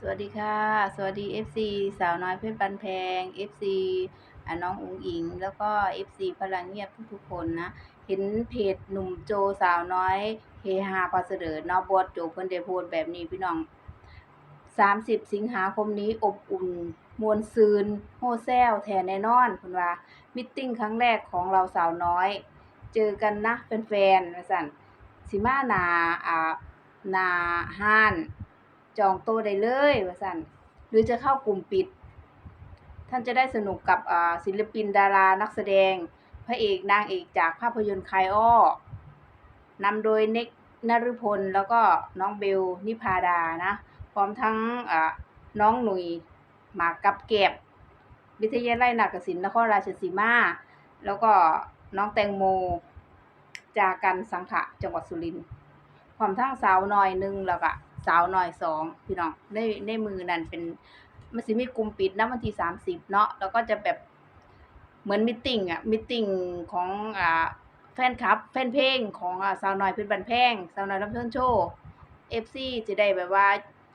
สวัสดีค่ะ สวัสดี FC สาวน้อยเพชรบันแพง FC อน้องอุ๋งอิง แล้วก็ FC พลังเงียบทุกๆคนนะ เห็นเพจหนุ่มโจสาวน้อยเฮฮาพาเสดอเนาะบอสโจเพิ่นได้โพสแบบนี้พี่น้อง 30 สิงหาคมนี้อบอุ่นมวลซืนโฮแซลแทนแน่นอนเพิ่นว่ามิตติ้งครั้งแรกของเราสาวน้อย เจอกันนะแฟนๆว่าซั่นสิมาหนาอ่านาห้าน จองโต๊ะได้เลยว่าซั่นหรือจะเข้ากลุ่มปิด ท่านจะได้สนุกกับศิลปินดารานักแสดง พระเอกนางเอกจากภาพยนตร์คายอ้อนำโดยเน็กนฤพลแล้วก็น้องเบลนิพาดานะ พร้อมทั้งน้องหนุ่ยหมากกับแก็บ วิทยาลัยนาฏศิลป์นครราชสีมา แล้วก็น้องแตงโม จากกันสังขะจังหวัดสุรินทร์พร้อมทั้งสาวน้อยหนึ่งแล้วก็ สาวหน้อยสองพี่น้องในในมือนั่นเป็นมันสิมีกลุ่มปิดนะวันที่สามสิบเนาะแล้วก็จะแบบเหมือนมิทติ้งอะมิทติ้งของอ่าแฟนคลับ แฟนเพลงของอ่าสาวน้อยเพชรบันแพงสาวน้อยรับเชิญโชว์เอฟซีจะได้แบบว่า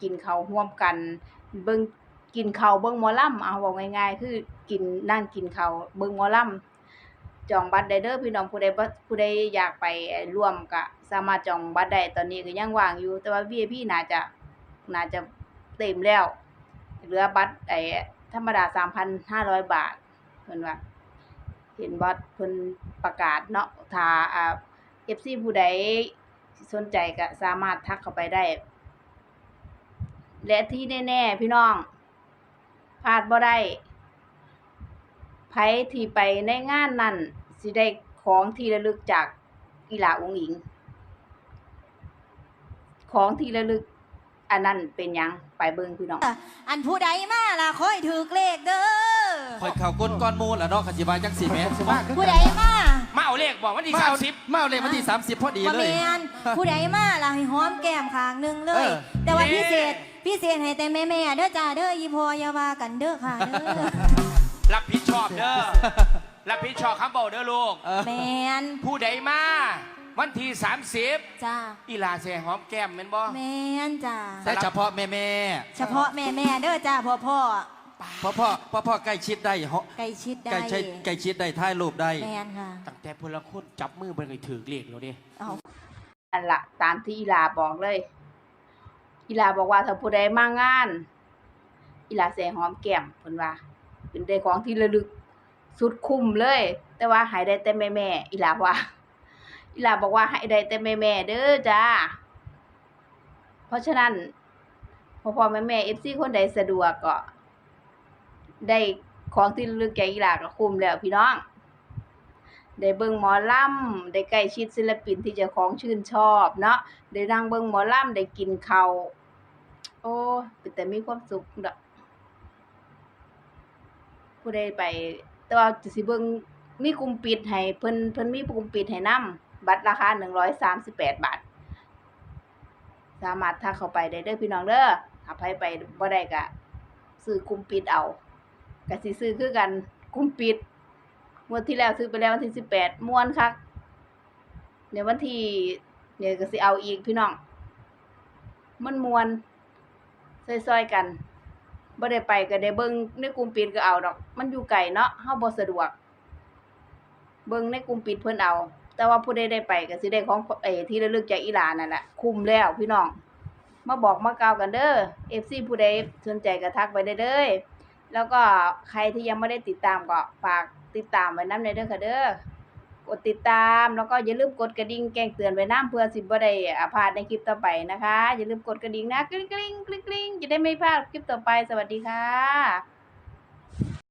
กินเขาวร่วมกัน เบิ่งกินเขาเบิ่งมอลำเอาบอกง่ายๆ คือกินนั่งกินเขาเบิ่งมอลำจองบัตรไดเด้อพี่น้องผู้ใดบ่ผู้ใดอยากไปร่วมก็ สามารถจองบัตรได้ตอนนี้ก็ยังว่างอยู่ แต่ว่า VIP น่าจะน่าจะเต็มแล้ว เหลือบัตรไอ้ธรรมดา3,500บาทเพิ่นว่าเห็นบัตรเพิ่นประกาศเนาะถ้าอ่า FC ผู้ใดสนใจก็สามารถทักเข้าไปได้ และที่แน่ๆพี่น้องพลาดบ่ได้ไผที่ไปในงานนั้นสิได้ของที่ระลึกจากอีหลาอุงอิง ของที่ระลึก อันนั้นเป็นหยังไปเบิ่งพี่น้อง อันผู้ใดมาล่ะคอยถือเลขเด้อคอยเข่าก้นก้อนมูลแล้วเนาะขันจิบายจังสี่แม่ใช่ไหมผู้ใดมามาเอาเลขบอกวันที่มาสาเอามสิบมาเอาเลยวันที่30พอดีบ่เลแมยนผู้ใดมาล่ะให้หอมแก้มข้างหนึงเลย เออ แต่ว่านี่พิเศษพิเศษให้แต่แม่ๆเด้อจ้าเด้ออีพออย่าว่ากันเด้อค่ะเด้อรับผิดชอบเด้อรับผิดชอบคำบอกเด้อลูก เออแมนผู้ใดมา วันที่สามสิบจ้าอีลาเสหอมแก้มแม่นบ่แมนจ้าแต่เฉพาะแม่แม่เฉพาะแม่ๆเด้อจ้าพ่อพ่อพ่อพ่อพ่อพ่อใกล้ชิดได้เหาะใกล้ชิดได้ใกล้ชิดใกล้ชิดได้ถ่ายรูปได้แมนค่ะตั้งแต่พลคนจับมือเบิ่งให้ถือเลขแล้วเด้เอาอันละตามที่อีหลาบอกเลย อีหลาบอกว่าถ้าผู้ใดมางาน อีหลาใส่หอมแก้มเพิ่นว่า เป็นได้ของที่ระลึกสุดคุ้มเลย แต่ว่าให้ได้แต่แม่แม่ๆอีหลาว่า อีหลาบอกว่าให้ได้แต่แม่แม่ๆเด้อจ้า เพราะฉะนั้นพอพอแม่แม่ FC คนใดสะดวกก็ได้ของที่ลึกแก่อีหลาก็คุ้มแล้วพี่น้อง ได้เบิ่งหมอลำได้ใกล้ชิดศิลปินที่เจ้าของชื่นชอบเนาะได้นั่งเบิ่งหมอลำได้กินเข้าโอ้เป็นแต่มีความสุขดอกผู้ใดไป แต่ว่าสิเบิ่งมีกลุ่มปิดให้เพิ่นเพิ่นมีกลุ่มปิดให้นํ บัตรราคา 138 บาท สามารถทักเข้าไปได้เด้อพี่น้องเด้อถ้าใครไปบ่ได้ก็ซื้อกลุ่มปิดเอาก็สิซื้อคือกันกลุ่มปิดงวดที่แล้วซื้อไปแล้ววันที่สิบแปดม้วนคักเดี๋ยววันที่เนี่ยก็สิเอาอีกพี่น้อง มันมวนซอยๆกันบ่ได้ไปก็ได้เบิ่งในกลุ่มปิดก็เอาดอก มันอยู่ไกลเนาะเฮาบ่สะดวก เบิ่งในกลุ่มปิดเพิ่นเอา แต่ว่าผู้ใดได้ไปก็สิได้ของเอที่ระลึกจากอีหลานนั่นแหละคุ้มแล้วพี่น้อง มาบอกมากล่าวกันเด้อ FC ผู้ใดสนใจก็ทักไปได้เด้อแล้วก็ใครที่ยังไม่ได้ติดตามก็ฝากติดตามไว้น้ำในเด้อค่ะเด้อกดติดตามแล้วก็อย่าลืมกดกระดิ่งแจ้งเตือนไว้น้ำเพื่อสิบ่ได้อ่าพลาดในคลิปต่อไปนะคะ อย่าลืมกดกระดิ่งนะกริ๊งกริ๊งกริ๊งกริ๊งจะได้ไม่พลาดคลิปต่อไปสวัสดีค่ะ